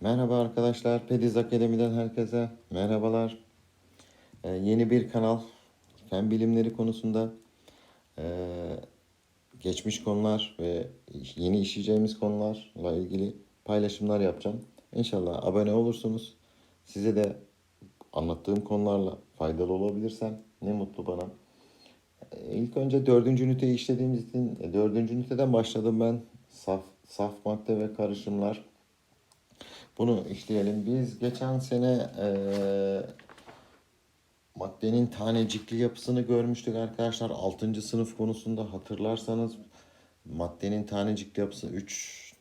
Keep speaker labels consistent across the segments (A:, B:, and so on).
A: Merhaba arkadaşlar, Pediz Akademi'den herkese merhabalar. Ee, yeni bir kanal, fen bilimleri konusunda ee, geçmiş konular ve yeni işleyeceğimiz konularla ilgili paylaşımlar yapacağım. İnşallah abone olursunuz. Size de anlattığım konularla faydalı olabilirsem ne mutlu bana. Ee, İlk önce dördüncü üniteyi işlediğimiz için e, dördüncü üniteden başladım ben. Saf, saf madde ve karışımlar. Bunu işleyelim. Biz geçen sene eee, maddenin tanecikli yapısını görmüştük arkadaşlar. 6. sınıf konusunda hatırlarsanız maddenin tanecikli yapısı 3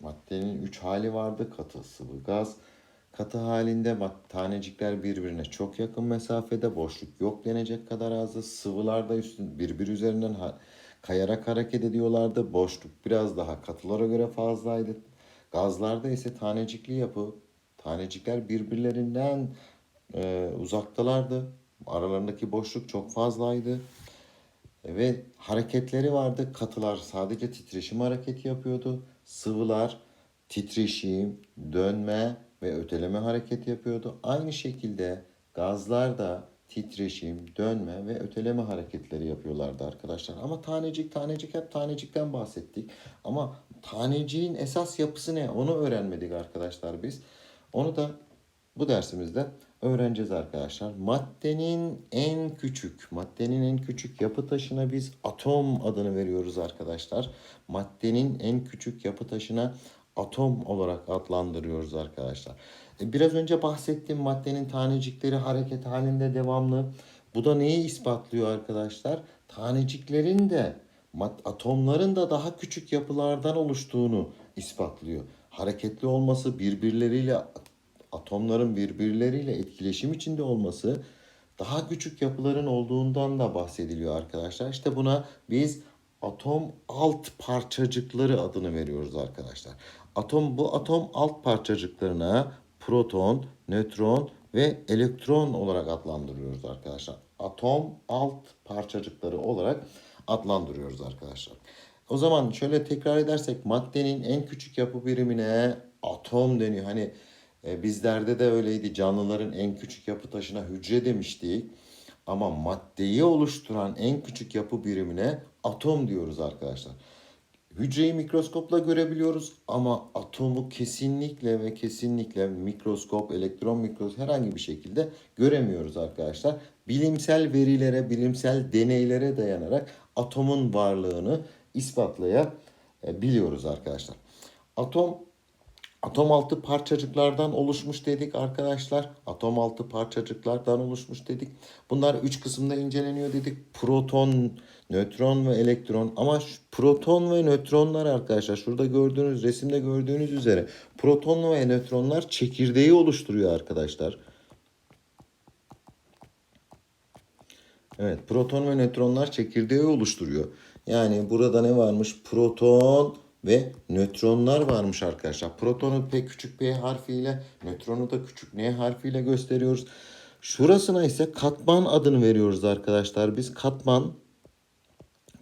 A: maddenin 3 hali vardı. Katı, sıvı, gaz. Katı halinde mad- tanecikler birbirine çok yakın mesafede boşluk yok denecek kadar azdı. Sıvılarda üstün birbiri üzerinden kayarak hareket ediyorlardı. Boşluk biraz daha katılara göre fazlaydı. Gazlarda ise tanecikli yapı, tanecikler birbirlerinden e, uzaktalardı. Aralarındaki boşluk çok fazlaydı. Ve hareketleri vardı. Katılar sadece titreşim hareketi yapıyordu. Sıvılar titreşim, dönme ve öteleme hareketi yapıyordu. Aynı şekilde gazlar da titreşim, dönme ve öteleme hareketleri yapıyorlardı arkadaşlar. Ama tanecik tanecik hep tanecikten bahsettik. Ama taneciğin esas yapısı ne? Onu öğrenmedik arkadaşlar biz. Onu da bu dersimizde öğreneceğiz arkadaşlar. Maddenin en küçük, maddenin en küçük yapı taşına biz atom adını veriyoruz arkadaşlar. Maddenin en küçük yapı taşına atom olarak adlandırıyoruz arkadaşlar. E, Biraz önce bahsettiğim maddenin tanecikleri hareket halinde devamlı. Bu da neyi ispatlıyor arkadaşlar? Taneciklerin de atomların da daha küçük yapılardan oluştuğunu ispatlıyor. Hareketli olması birbirleriyle atomların birbirleriyle etkileşim içinde olması daha küçük yapıların olduğundan da bahsediliyor arkadaşlar. İşte buna biz atom alt parçacıkları adını veriyoruz arkadaşlar. Atom bu atom alt parçacıklarına proton, nötron ve elektron olarak adlandırıyoruz arkadaşlar. Atom alt parçacıkları olarak adlandırıyoruz arkadaşlar. O zaman şöyle tekrar edersek maddenin en küçük yapı birimine atom deniyor. Hani e, bizlerde de öyleydi. Canlıların en küçük yapı taşına hücre demiştik. Ama maddeyi oluşturan en küçük yapı birimine atom diyoruz arkadaşlar. Hücreyi mikroskopla görebiliyoruz ama atomu kesinlikle ve kesinlikle mikroskop, elektron mikroskop herhangi bir şekilde göremiyoruz arkadaşlar. Bilimsel verilere, bilimsel deneylere dayanarak atomun varlığını ispatlayabiliyoruz arkadaşlar. Atom Atom altı parçacıklardan oluşmuş dedik arkadaşlar. Atom altı parçacıklardan oluşmuş dedik. Bunlar üç kısımda inceleniyor dedik. Proton, nötron ve elektron. Ama proton ve nötronlar arkadaşlar şurada gördüğünüz resimde gördüğünüz üzere proton ve nötronlar çekirdeği oluşturuyor arkadaşlar. Evet, proton ve nötronlar çekirdeği oluşturuyor. Yani burada ne varmış? Proton ve nötronlar varmış arkadaşlar. Protonu P küçük P harfiyle, nötronu da küçük N harfiyle gösteriyoruz. Şurasına ise katman adını veriyoruz arkadaşlar. Biz katman,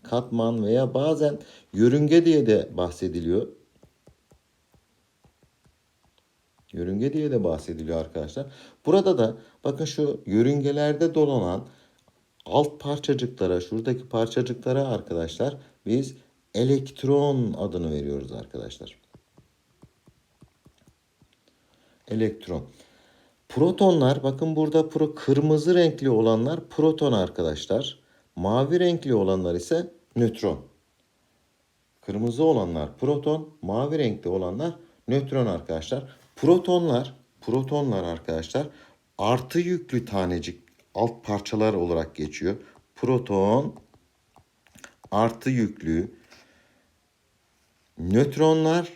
A: katman veya bazen yörünge diye de bahsediliyor. Yörünge diye de bahsediliyor arkadaşlar. Burada da bakın şu yörüngelerde dolanan alt parçacıklara, şuradaki parçacıklara arkadaşlar biz elektron adını veriyoruz arkadaşlar. Elektron. Protonlar bakın burada pro, kırmızı renkli olanlar proton arkadaşlar. Mavi renkli olanlar ise nötron. Kırmızı olanlar proton, mavi renkli olanlar nötron arkadaşlar. Protonlar, protonlar arkadaşlar artı yüklü tanecik alt parçalar olarak geçiyor. Proton artı yüklü. Nötronlar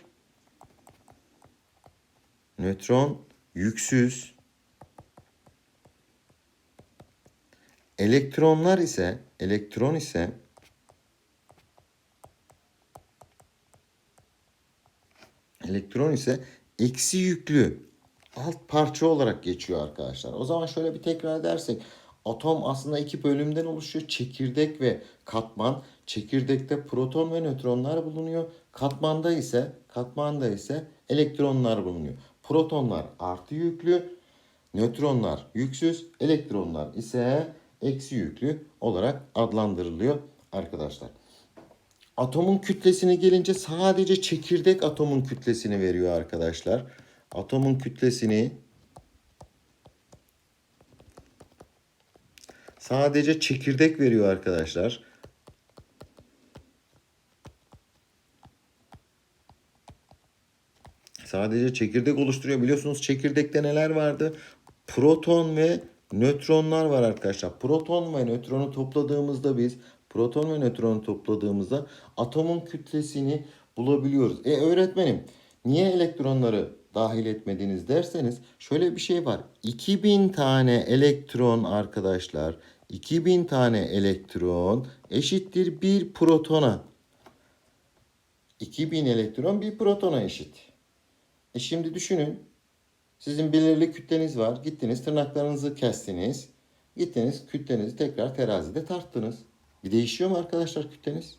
A: nötron yüksüz. Elektronlar ise elektron ise elektron ise eksi yüklü alt parça olarak geçiyor arkadaşlar. O zaman şöyle bir tekrar edersek atom aslında iki bölümden oluşuyor. Çekirdek ve katman. çekirdekte proton ve nötronlar bulunuyor. Katmanda ise katmanda ise elektronlar bulunuyor. Protonlar artı yüklü, nötronlar yüksüz, elektronlar ise eksi yüklü olarak adlandırılıyor arkadaşlar. Atomun kütlesine gelince sadece çekirdek atomun kütlesini veriyor arkadaşlar. Atomun kütlesini sadece çekirdek veriyor arkadaşlar. Sadece çekirdek oluşturuyor. Biliyorsunuz çekirdekte neler vardı? Proton ve nötronlar var arkadaşlar. Proton ve nötronu topladığımızda biz proton ve nötronu topladığımızda atomun kütlesini bulabiliyoruz. E öğretmenim niye elektronları dahil etmediniz derseniz şöyle bir şey var. 2000 tane elektron arkadaşlar 2000 tane elektron eşittir bir protona. 2000 elektron bir protona eşit. E şimdi düşünün. Sizin belirli kütleniz var. Gittiniz tırnaklarınızı kestiniz. Gittiniz kütlenizi tekrar terazide tarttınız. Bir değişiyor mu arkadaşlar kütleniz?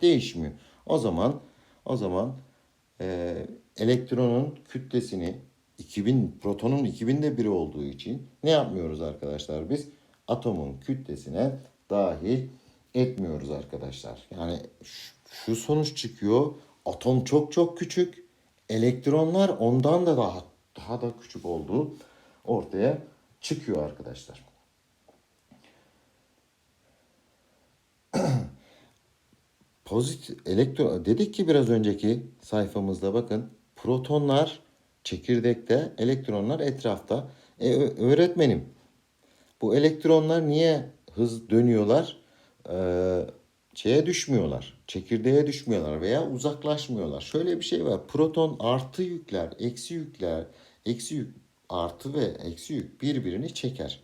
A: Değişmiyor. O zaman o zaman e, elektronun kütlesini 2000 protonun 2000'de biri olduğu için ne yapmıyoruz arkadaşlar biz? Atomun kütlesine dahil etmiyoruz arkadaşlar. Yani şu- sonuç çıkıyor. Atom çok çok küçük. Elektronlar ondan da daha daha da küçük olduğu ortaya çıkıyor arkadaşlar. Pozitif elektron dedik ki biraz önceki sayfamızda bakın protonlar çekirdekte, elektronlar etrafta. E, öğretmenim bu elektronlar niye hız dönüyorlar? Ee, şeye düşmüyorlar. Çekirdeğe düşmüyorlar veya uzaklaşmıyorlar. Şöyle bir şey var. Proton artı yükler, eksi yükler, eksi yük, artı ve eksi yük birbirini çeker.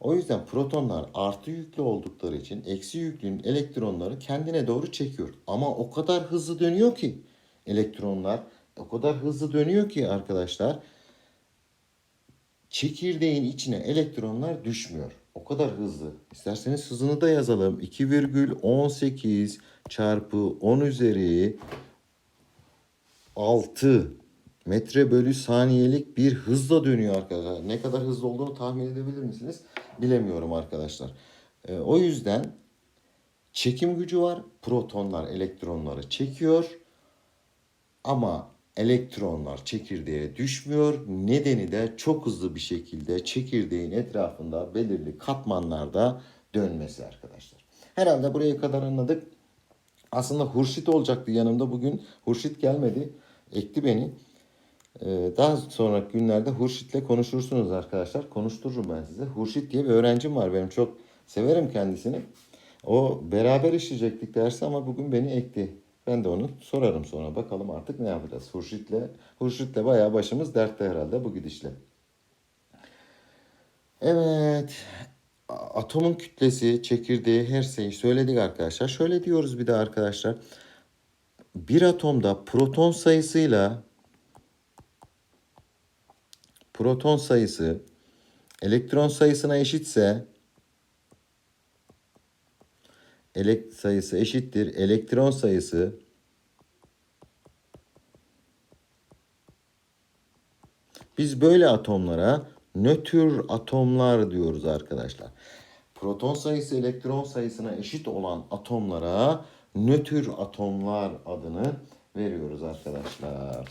A: O yüzden protonlar artı yüklü oldukları için eksi yüklünün elektronları kendine doğru çekiyor. Ama o kadar hızlı dönüyor ki elektronlar o kadar hızlı dönüyor ki arkadaşlar çekirdeğin içine elektronlar düşmüyor. O kadar hızlı. İsterseniz hızını da yazalım. 2,18 çarpı 10 üzeri 6 metre bölü saniyelik bir hızla dönüyor arkadaşlar. Ne kadar hızlı olduğunu tahmin edebilir misiniz? Bilemiyorum arkadaşlar. Ee, o yüzden çekim gücü var. Protonlar elektronları çekiyor. Ama elektronlar çekirdeğe düşmüyor. Nedeni de çok hızlı bir şekilde çekirdeğin etrafında belirli katmanlarda dönmesi arkadaşlar. Herhalde buraya kadar anladık. Aslında Hurşit olacaktı yanımda. Bugün Hurşit gelmedi. Ekti beni. Ee, Daha sonraki günlerde Hurşit'le konuşursunuz arkadaşlar. Konuştururum ben size. Hurşit diye bir öğrencim var benim. Çok severim kendisini. O beraber işleyecektik dersi ama bugün beni ekti. Ben de onu sorarım sonra. Bakalım artık ne yapacağız. Hurşit'le Hurşit'le bayağı başımız dertte herhalde bu gidişle. Evet. Atomun kütlesi, çekirdeği, her şeyi söyledik arkadaşlar. Şöyle diyoruz bir de arkadaşlar. Bir atomda proton sayısıyla proton sayısı elektron sayısına eşitse elek sayısı eşittir elektron sayısı Biz böyle atomlara nötr atomlar diyoruz arkadaşlar. Proton sayısı elektron sayısına eşit olan atomlara nötr atomlar adını veriyoruz arkadaşlar.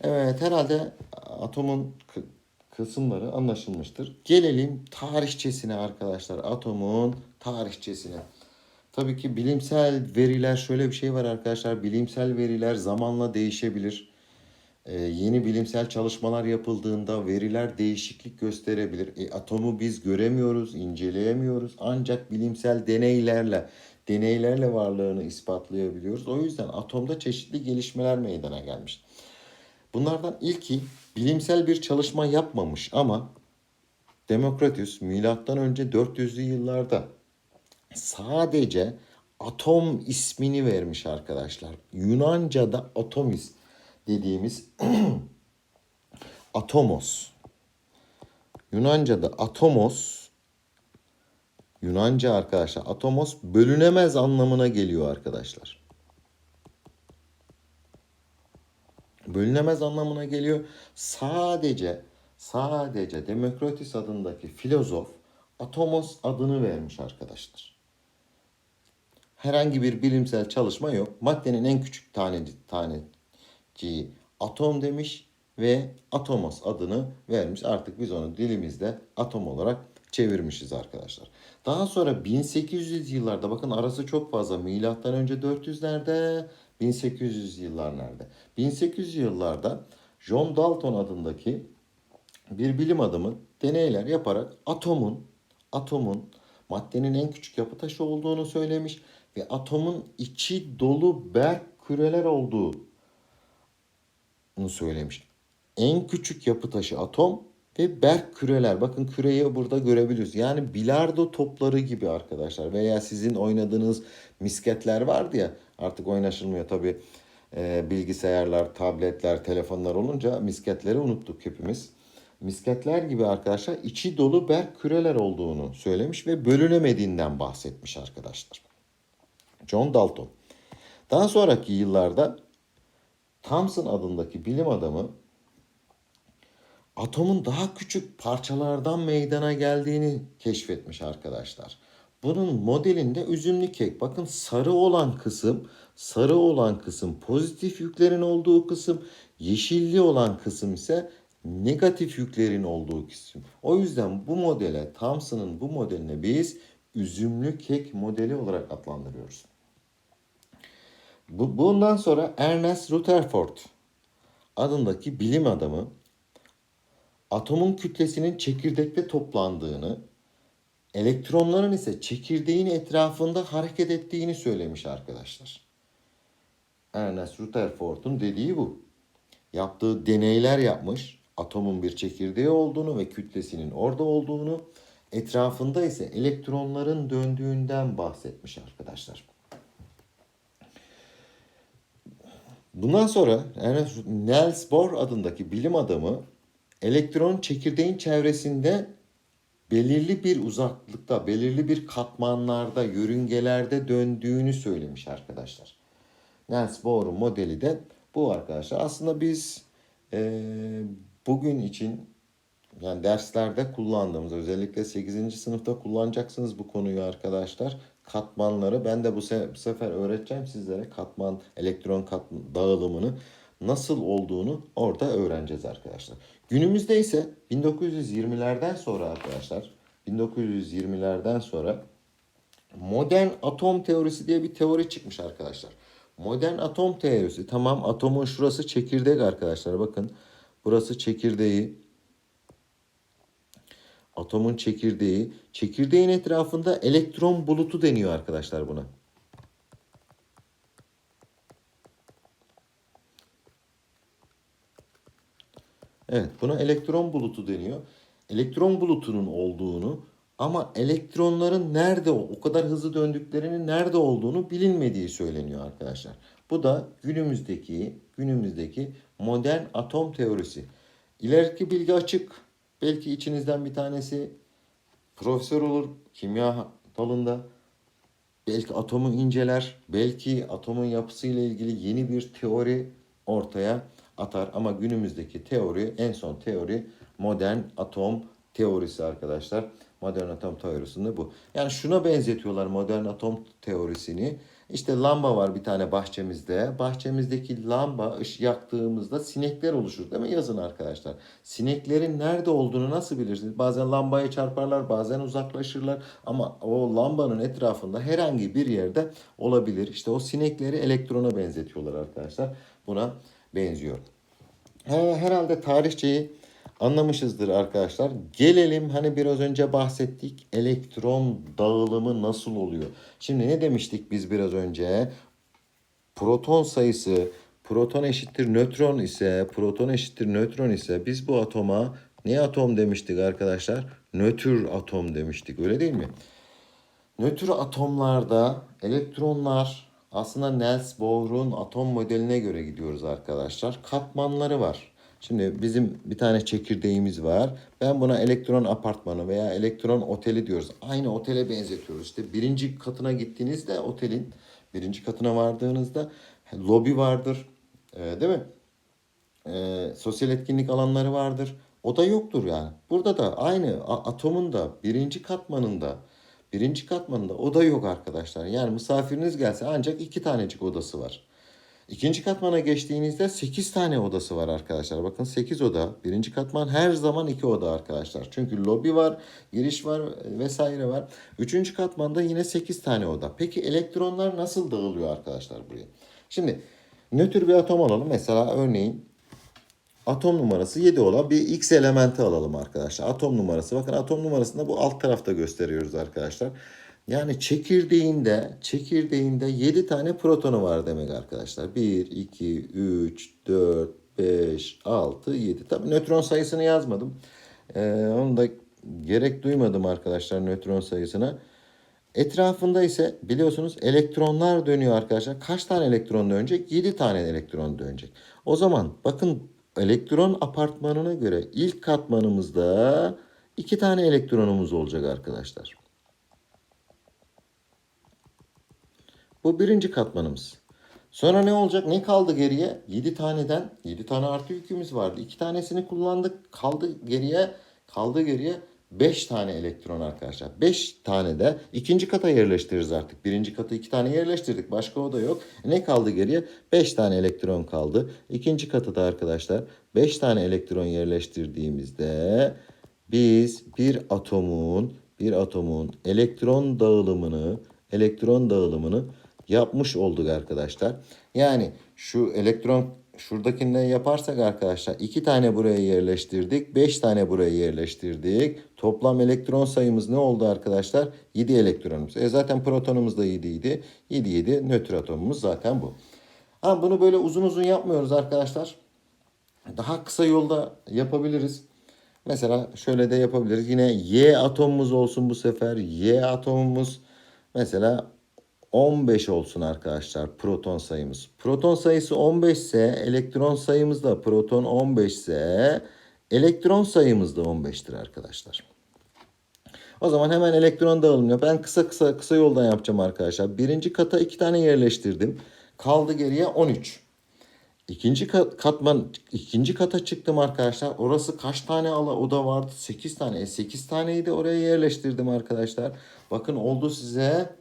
A: Evet herhalde atomun kı- kısımları anlaşılmıştır. Gelelim tarihçesine arkadaşlar. Atomun tarihçesine. Tabii ki bilimsel veriler şöyle bir şey var arkadaşlar. Bilimsel veriler zamanla değişebilir. Ee, yeni bilimsel çalışmalar yapıldığında veriler değişiklik gösterebilir. E, atomu biz göremiyoruz, inceleyemiyoruz. Ancak bilimsel deneylerle, deneylerle varlığını ispatlayabiliyoruz. O yüzden atomda çeşitli gelişmeler meydana gelmiş. Bunlardan ilki bilimsel bir çalışma yapmamış ama Demokritius milattan önce 400'lü yıllarda sadece atom ismini vermiş arkadaşlar. Yunanca'da atomis dediğimiz atomos. Yunanca'da atomos Yunanca arkadaşlar atomos bölünemez anlamına geliyor arkadaşlar. Bölünemez anlamına geliyor. Sadece sadece Demokritos adındaki filozof atomos adını vermiş arkadaşlar. Herhangi bir bilimsel çalışma yok. Maddenin en küçük tane taneciği atom demiş ve atomos adını vermiş. Artık biz onu dilimizde atom olarak çevirmişiz arkadaşlar. Daha sonra 1800 yıllarda bakın arası çok fazla. Milattan önce 400'lerde, 1800 yıllar nerede? 1800 yıllarda John Dalton adındaki bir bilim adamı deneyler yaparak atomun atomun maddenin en küçük yapı taşı olduğunu söylemiş ve atomun içi dolu berk küreler olduğunu söylemiş. En küçük yapı taşı atom ve berk küreler. Bakın küreyi burada görebiliyoruz. Yani bilardo topları gibi arkadaşlar. Veya sizin oynadığınız misketler vardı ya artık oynaşılmıyor tabi bilgisayarlar, tabletler, telefonlar olunca misketleri unuttuk hepimiz. Misketler gibi arkadaşlar içi dolu berk küreler olduğunu söylemiş ve bölünemediğinden bahsetmiş arkadaşlar. John Dalton. Daha sonraki yıllarda Thomson adındaki bilim adamı atomun daha küçük parçalardan meydana geldiğini keşfetmiş arkadaşlar. Bunun modelinde üzümlü kek. Bakın sarı olan kısım, sarı olan kısım pozitif yüklerin olduğu kısım, yeşilli olan kısım ise negatif yüklerin olduğu kısım. O yüzden bu modele, Thomson'ın bu modeline biz üzümlü kek modeli olarak adlandırıyoruz. Bu, bundan sonra Ernest Rutherford adındaki bilim adamı atomun kütlesinin çekirdekte toplandığını, elektronların ise çekirdeğin etrafında hareket ettiğini söylemiş arkadaşlar. Ernest Rutherford'un dediği bu. Yaptığı deneyler yapmış, atomun bir çekirdeği olduğunu ve kütlesinin orada olduğunu, etrafında ise elektronların döndüğünden bahsetmiş arkadaşlar. Bundan sonra Ernest Niels Bohr adındaki bilim adamı elektron çekirdeğin çevresinde belirli bir uzaklıkta, belirli bir katmanlarda, yörüngelerde döndüğünü söylemiş arkadaşlar. Niels Bohr'un modeli de bu arkadaşlar. Aslında biz e, bugün için yani derslerde kullandığımız özellikle 8. sınıfta kullanacaksınız bu konuyu arkadaşlar. Katmanları ben de bu, se- bu sefer öğreteceğim sizlere katman elektron katman dağılımını nasıl olduğunu orada öğreneceğiz arkadaşlar. Günümüzde ise 1920'lerden sonra arkadaşlar 1920'lerden sonra modern atom teorisi diye bir teori çıkmış arkadaşlar. Modern atom teorisi tamam atomun şurası çekirdek arkadaşlar bakın. Burası çekirdeği. Atomun çekirdeği. Çekirdeğin etrafında elektron bulutu deniyor arkadaşlar buna. Evet buna elektron bulutu deniyor. Elektron bulutunun olduğunu ama elektronların nerede o kadar hızlı döndüklerinin nerede olduğunu bilinmediği söyleniyor arkadaşlar. Bu da günümüzdeki günümüzdeki modern atom teorisi. İleriki bilgi açık. Belki içinizden bir tanesi profesör olur kimya dalında. Belki atomu inceler. Belki atomun yapısıyla ilgili yeni bir teori ortaya atar. Ama günümüzdeki teori, en son teori modern atom teorisi arkadaşlar. Modern atom teorisinde bu. Yani şuna benzetiyorlar modern atom teorisini. İşte lamba var bir tane bahçemizde. Bahçemizdeki lamba ışık yaktığımızda sinekler oluşur değil mi yazın arkadaşlar? Sineklerin nerede olduğunu nasıl bilirsiniz? Bazen lambaya çarparlar, bazen uzaklaşırlar ama o lambanın etrafında herhangi bir yerde olabilir. İşte o sinekleri elektrona benzetiyorlar arkadaşlar. Buna benziyor. He, herhalde tarihçeyi anlamışızdır arkadaşlar. Gelelim hani biraz önce bahsettik elektron dağılımı nasıl oluyor? Şimdi ne demiştik biz biraz önce? Proton sayısı proton eşittir nötron ise proton eşittir nötron ise biz bu atoma ne atom demiştik arkadaşlar? Nötr atom demiştik öyle değil mi? Nötr atomlarda elektronlar aslında Niels Bohr'un atom modeline göre gidiyoruz arkadaşlar. Katmanları var. Şimdi bizim bir tane çekirdeğimiz var. Ben buna elektron apartmanı veya elektron oteli diyoruz. Aynı otele benzetiyoruz. İşte birinci katına gittiğinizde otelin birinci katına vardığınızda lobi vardır. Ee, değil mi? Ee, sosyal etkinlik alanları vardır. O da yoktur yani. Burada da aynı atomun da birinci katmanında birinci katmanında oda yok arkadaşlar. Yani misafiriniz gelse ancak iki tanecik odası var. İkinci katmana geçtiğinizde 8 tane odası var arkadaşlar. Bakın 8 oda. Birinci katman her zaman 2 oda arkadaşlar. Çünkü lobi var, giriş var vesaire var. Üçüncü katmanda yine 8 tane oda. Peki elektronlar nasıl dağılıyor arkadaşlar buraya? Şimdi nötr bir atom alalım. Mesela örneğin atom numarası 7 olan bir X elementi alalım arkadaşlar. Atom numarası. Bakın atom numarasında bu alt tarafta gösteriyoruz arkadaşlar. Yani çekirdeğinde çekirdeğinde 7 tane protonu var demek arkadaşlar. 1, 2, 3, 4, 5, 6, 7. Tabii nötron sayısını yazmadım. Ee, onu da gerek duymadım arkadaşlar nötron sayısına. Etrafında ise biliyorsunuz elektronlar dönüyor arkadaşlar. Kaç tane elektron dönecek? 7 tane elektron dönecek. O zaman bakın elektron apartmanına göre ilk katmanımızda 2 tane elektronumuz olacak arkadaşlar. Bu birinci katmanımız. Sonra ne olacak? Ne kaldı geriye? 7 taneden 7 tane artı yükümüz vardı. 2 tanesini kullandık. Kaldı geriye kaldı geriye 5 tane elektron arkadaşlar. 5 tane de ikinci kata yerleştiririz artık. Birinci kata 2 tane yerleştirdik. Başka o da yok. Ne kaldı geriye? 5 tane elektron kaldı. İkinci katı da arkadaşlar 5 tane elektron yerleştirdiğimizde biz bir atomun bir atomun elektron dağılımını elektron dağılımını yapmış olduk arkadaşlar. Yani şu elektron şuradakinden yaparsak arkadaşlar iki tane buraya yerleştirdik. beş tane buraya yerleştirdik. Toplam elektron sayımız ne oldu arkadaşlar? 7 elektronumuz. E zaten protonumuz da 7 idi. 7 7 nötr atomumuz zaten bu. Ama bunu böyle uzun uzun yapmıyoruz arkadaşlar. Daha kısa yolda yapabiliriz. Mesela şöyle de yapabiliriz. Yine Y atomumuz olsun bu sefer. Y atomumuz mesela 15 olsun arkadaşlar proton sayımız. Proton sayısı 15 ise elektron sayımız da proton 15 ise elektron sayımız da 15'tir arkadaşlar. O zaman hemen elektron dağılımı. Ben kısa kısa kısa yoldan yapacağım arkadaşlar. Birinci kata iki tane yerleştirdim. Kaldı geriye 13. İkinci kat, katman ikinci kata çıktım arkadaşlar. Orası kaç tane ala oda vardı? 8 tane. E 8 taneyi de oraya yerleştirdim arkadaşlar. Bakın oldu size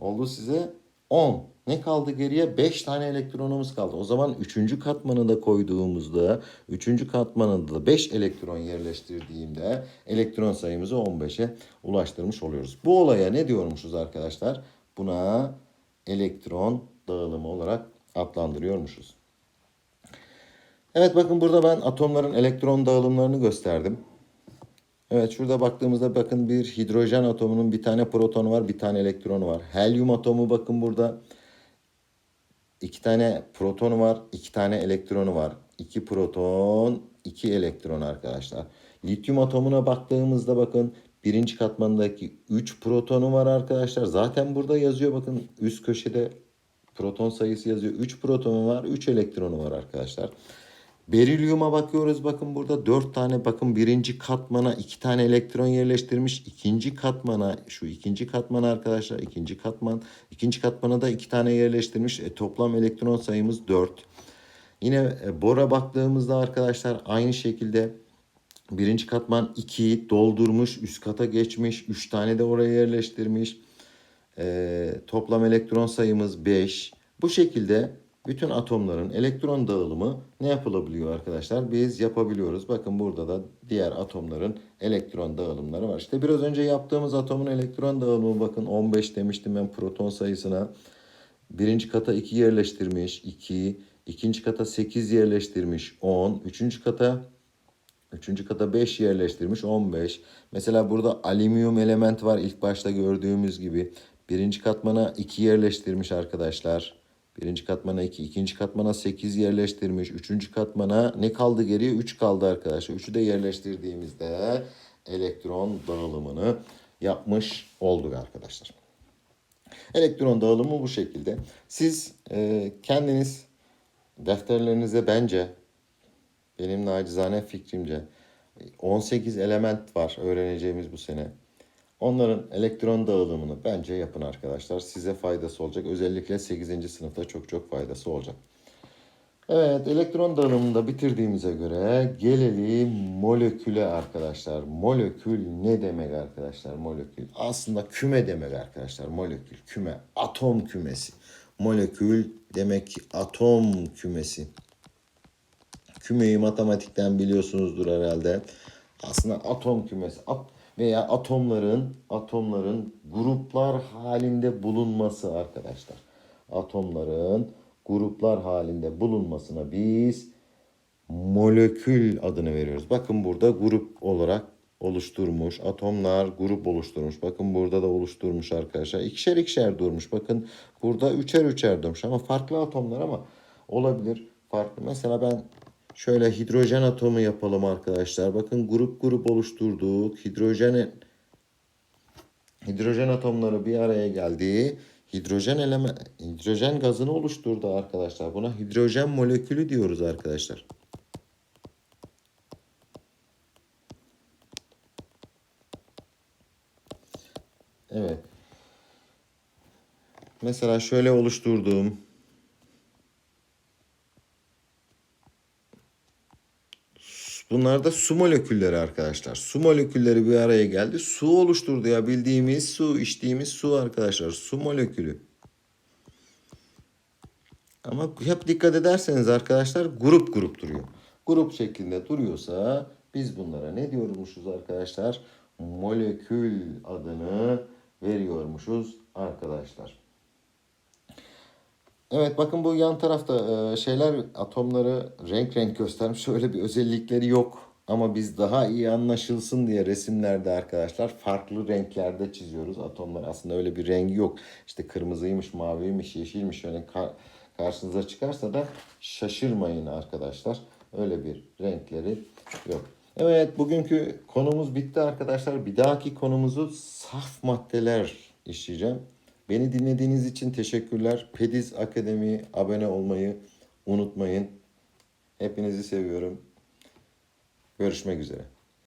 A: oldu size 10. Ne kaldı geriye? 5 tane elektronumuz kaldı. O zaman 3. katmanı da koyduğumuzda 3. katmanında da 5 elektron yerleştirdiğimde elektron sayımızı 15'e ulaştırmış oluyoruz. Bu olaya ne diyormuşuz arkadaşlar? Buna elektron dağılımı olarak adlandırıyormuşuz. Evet bakın burada ben atomların elektron dağılımlarını gösterdim. Evet şurada baktığımızda bakın bir hidrojen atomunun bir tane protonu var, bir tane elektronu var. Helyum atomu bakın burada iki tane protonu var, iki tane elektronu var. İki proton, iki elektron arkadaşlar. Lityum atomuna baktığımızda bakın birinci katmandaki 3 protonu var arkadaşlar. Zaten burada yazıyor bakın üst köşede proton sayısı yazıyor. 3 protonu var, 3 elektronu var arkadaşlar. Berilyuma bakıyoruz bakın burada 4 tane bakın birinci katmana 2 tane elektron yerleştirmiş. ikinci katmana şu ikinci katman arkadaşlar ikinci katman ikinci katmana da 2 tane yerleştirmiş. E, toplam elektron sayımız 4. Yine e, bora baktığımızda arkadaşlar aynı şekilde birinci katman 2 doldurmuş üst kata geçmiş 3 tane de oraya yerleştirmiş. E, toplam elektron sayımız 5. Bu şekilde bütün atomların elektron dağılımı ne yapılabiliyor arkadaşlar? Biz yapabiliyoruz. Bakın burada da diğer atomların elektron dağılımları var. İşte biraz önce yaptığımız atomun elektron dağılımı bakın 15 demiştim ben proton sayısına. Birinci kata 2 yerleştirmiş 2. ikinci kata 8 yerleştirmiş 10. Üçüncü kata Üçüncü kata 5 yerleştirmiş 15. Mesela burada alüminyum element var ilk başta gördüğümüz gibi. Birinci katmana 2 yerleştirmiş arkadaşlar. Birinci katmana 2, ikinci katmana 8 yerleştirmiş. Üçüncü katmana ne kaldı geriye? 3 kaldı arkadaşlar. Üçü de yerleştirdiğimizde elektron dağılımını yapmış olduk arkadaşlar. Elektron dağılımı bu şekilde. Siz e, kendiniz defterlerinize bence Benim nacizane fikrimce 18 element var öğreneceğimiz bu sene. Onların elektron dağılımını bence yapın arkadaşlar. Size faydası olacak. Özellikle 8. sınıfta çok çok faydası olacak. Evet, elektron dağılımını da bitirdiğimize göre gelelim moleküle arkadaşlar. Molekül ne demek arkadaşlar? Molekül aslında küme demek arkadaşlar. Molekül, küme, atom kümesi. Molekül demek ki atom kümesi. Kümeyi matematikten biliyorsunuzdur herhalde. Aslında atom kümesi at veya atomların atomların gruplar halinde bulunması arkadaşlar. Atomların gruplar halinde bulunmasına biz molekül adını veriyoruz. Bakın burada grup olarak oluşturmuş. Atomlar grup oluşturmuş. Bakın burada da oluşturmuş arkadaşlar. İkişer ikişer durmuş. Bakın burada üçer üçer durmuş ama farklı atomlar ama olabilir. Farklı. Mesela ben şöyle hidrojen atomu yapalım arkadaşlar. Bakın grup grup oluşturduk. Hidrojen hidrojen atomları bir araya geldi. Hidrojen element hidrojen gazını oluşturdu arkadaşlar. Buna hidrojen molekülü diyoruz arkadaşlar. Evet. Mesela şöyle oluşturduğum Bunlar da su molekülleri arkadaşlar. Su molekülleri bir araya geldi. Su oluşturdu ya bildiğimiz su, içtiğimiz su arkadaşlar. Su molekülü. Ama hep dikkat ederseniz arkadaşlar grup grup duruyor. Grup şeklinde duruyorsa biz bunlara ne diyormuşuz arkadaşlar? Molekül adını veriyormuşuz arkadaşlar. Evet bakın bu yan tarafta e, şeyler atomları renk renk göstermiş. Öyle bir özellikleri yok. Ama biz daha iyi anlaşılsın diye resimlerde arkadaşlar farklı renklerde çiziyoruz. Atomlar aslında öyle bir rengi yok. İşte kırmızıymış, maviymiş, yeşilmiş öyle ka- karşınıza çıkarsa da şaşırmayın arkadaşlar. Öyle bir renkleri yok. Evet bugünkü konumuz bitti arkadaşlar. Bir dahaki konumuzu saf maddeler işleyeceğim. Beni dinlediğiniz için teşekkürler. Pediz Akademi'ye abone olmayı unutmayın. Hepinizi seviyorum. Görüşmek üzere.